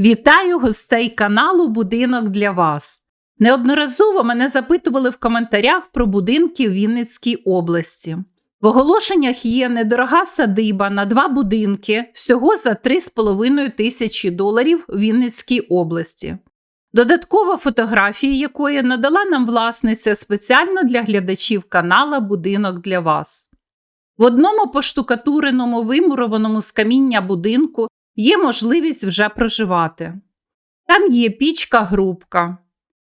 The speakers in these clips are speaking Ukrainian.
Вітаю гостей каналу Будинок для вас. Неодноразово мене запитували в коментарях про будинки в Вінницькій області. В оголошеннях є недорога садиба на два будинки всього за 3,5 тисячі доларів в Вінницькій області. Додаткова фотографія якої надала нам власниця спеціально для глядачів канала Будинок для вас. В одному поштукатуреному вимурованому з каміння будинку є можливість вже проживати. Там є пічка-грубка.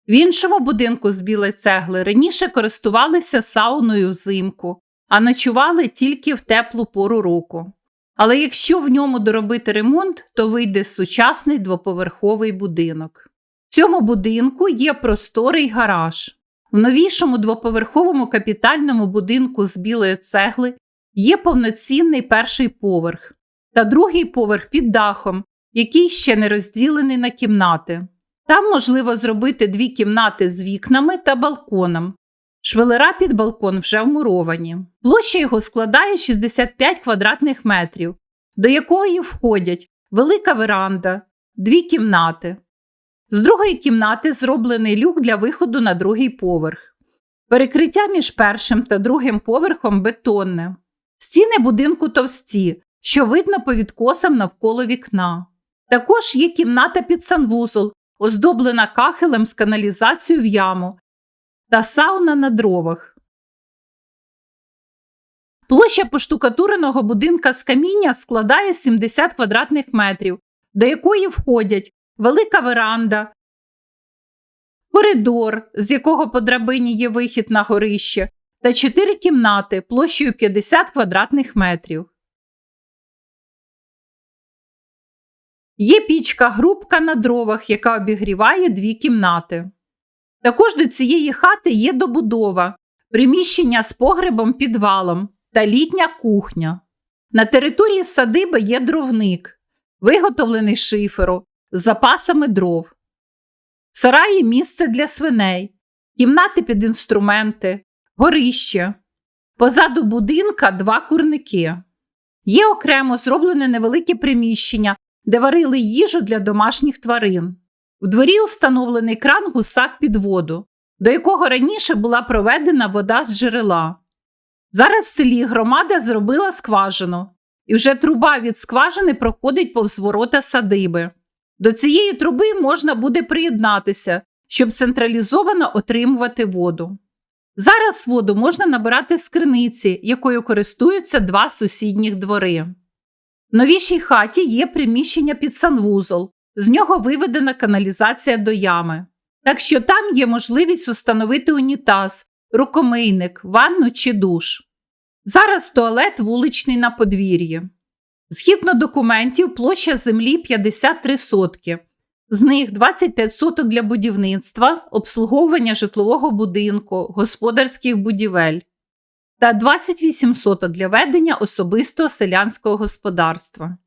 В іншому будинку з білої цегли раніше користувалися сауною взимку, а ночували тільки в теплу пору року. Але якщо в ньому доробити ремонт, то вийде сучасний двоповерховий будинок. В цьому будинку є просторий гараж. В новішому двоповерховому капітальному будинку з білої цегли є повноцінний перший поверх та другий поверх під дахом, який ще не розділений на кімнати. Там можливо зробити дві кімнати з вікнами та балконом. Швелера під балкон вже вмуровані. Площа його складає 65 квадратних метрів, до якої входять велика веранда, дві кімнати. З другої кімнати зроблений люк для виходу на другий поверх. Перекриття між першим та другим поверхом бетонне. Стіни будинку товсті, що видно по відкосам навколо вікна. Також є кімната під санвузол, оздоблена кахелем з каналізацією в яму та сауна на дровах. Площа поштукатуреного будинка з каміння складає 70 квадратних метрів, до якої входять велика веранда, коридор, з якого по драбині є вихід на горище, та чотири кімнати площею 50 квадратних метрів. Є пічка-грубка на дровах, яка обігріває дві кімнати. Також до цієї хати є добудова, приміщення з погребом підвалом та літня кухня. На території садиби є дровник, виготовлений шиферу з запасами дров. В сараї місце для свиней, кімнати під інструменти, горище. Позаду будинка два курники. Є окремо зроблене невелике приміщення, де варили їжу для домашніх тварин. В дворі установлений кран гусак під воду, до якого раніше була проведена вода з джерела. Зараз в селі громада зробила скважину, і вже труба від скважини проходить повз ворота садиби. До цієї труби можна буде приєднатися, щоб централізовано отримувати воду. Зараз воду можна набирати з криниці, якою користуються два сусідніх двори. Новішій хаті є приміщення під санвузол, з нього виведена каналізація до ями. Так що там є можливість установити унітаз, рукомийник, ванну чи душ. Зараз туалет вуличний на подвір'ї. Згідно документів, площа землі 53 сотки. З них 25 соток для будівництва, обслуговування житлового будинку, господарських будівель та 28 соток для ведення особистого селянського господарства.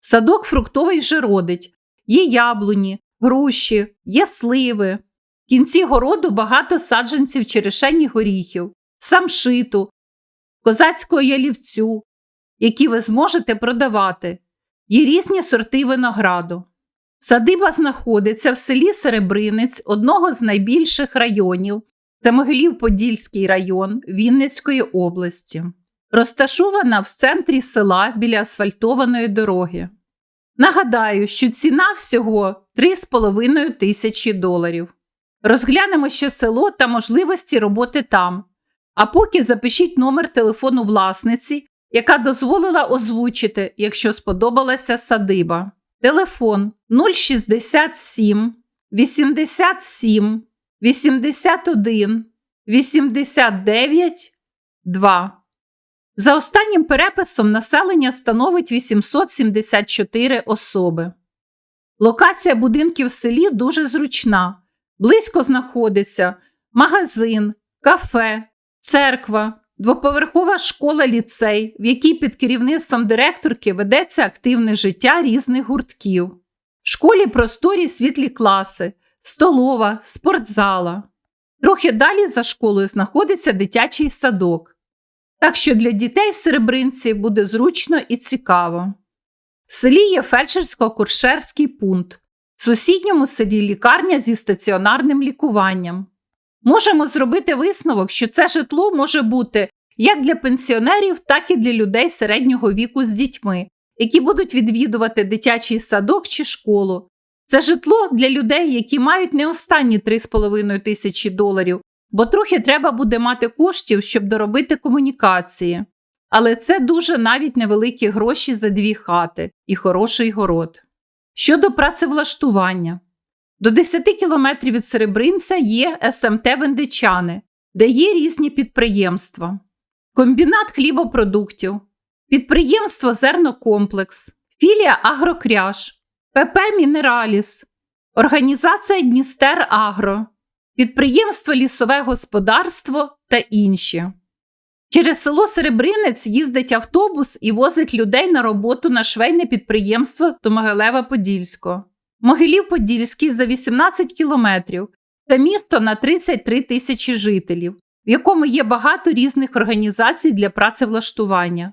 Садок фруктовий вже родить, є яблуні, груші, є сливи. В кінці городу багато саджанців черешені горіхів, самшиту, козацького ялівцю, які ви зможете продавати. Є різні сорти винограду. Садиба знаходиться в селі Серебринець, одного з найбільших районів це Могилів-Подільський район Вінницької області, розташована в центрі села біля асфальтованої дороги. Нагадаю, що ціна всього 3,5 тисячі доларів. Розглянемо ще село та можливості роботи там. А поки запишіть номер телефону власниці, яка дозволила озвучити, якщо сподобалася садиба. Телефон 067 87 81 89 2. За останнім переписом населення становить 874 особи. Локація будинків в селі дуже зручна. Близько знаходиться магазин, кафе, церква, двоповерхова школа ліцей, в якій під керівництвом директорки ведеться активне життя різних гуртків. В школі просторі світлі класи, столова, спортзала. Трохи далі за школою знаходиться дитячий садок. Так що для дітей в Серебринці буде зручно і цікаво. В селі є фельдшерсько-куршерський пункт, В сусідньому селі лікарня зі стаціонарним лікуванням. Можемо зробити висновок, що це житло може бути як для пенсіонерів, так і для людей середнього віку з дітьми, які будуть відвідувати дитячий садок чи школу. Це житло для людей, які мають не останні 3,5 тисячі доларів, бо трохи треба буде мати коштів, щоб доробити комунікації. Але це дуже навіть невеликі гроші за дві хати і хороший город. Щодо працевлаштування. До 10 кілометрів від Серебринця є СМТ Вендичани, де є різні підприємства, комбінат хлібопродуктів, підприємство Зернокомплекс, філія Агрокряж, ПП Мінераліс, організація Дністер Агро, підприємство Лісове господарство та інші. Через село Серебринець їздить автобус і возить людей на роботу на швейне підприємство до Могилева-Подільського. Могилів-Подільський за 18 кілометрів це місто на 33 тисячі жителів, в якому є багато різних організацій для працевлаштування.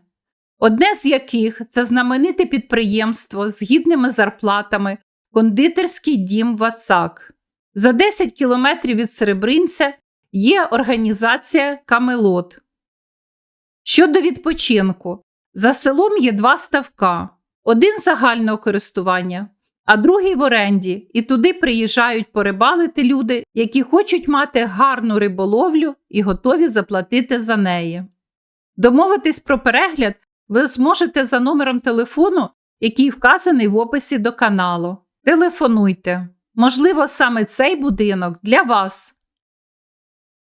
Одне з яких це знамените підприємство з гідними зарплатами кондитерський дім Вацак. За 10 кілометрів від Серебринця є організація Камелот. Щодо відпочинку, за селом є два ставка: один загального користування, а другий в оренді, і туди приїжджають порибалити люди, які хочуть мати гарну риболовлю і готові заплатити за неї. Домовитись про перегляд ви зможете за номером телефону, який вказаний в описі до каналу. Телефонуйте. Можливо, саме цей будинок для вас.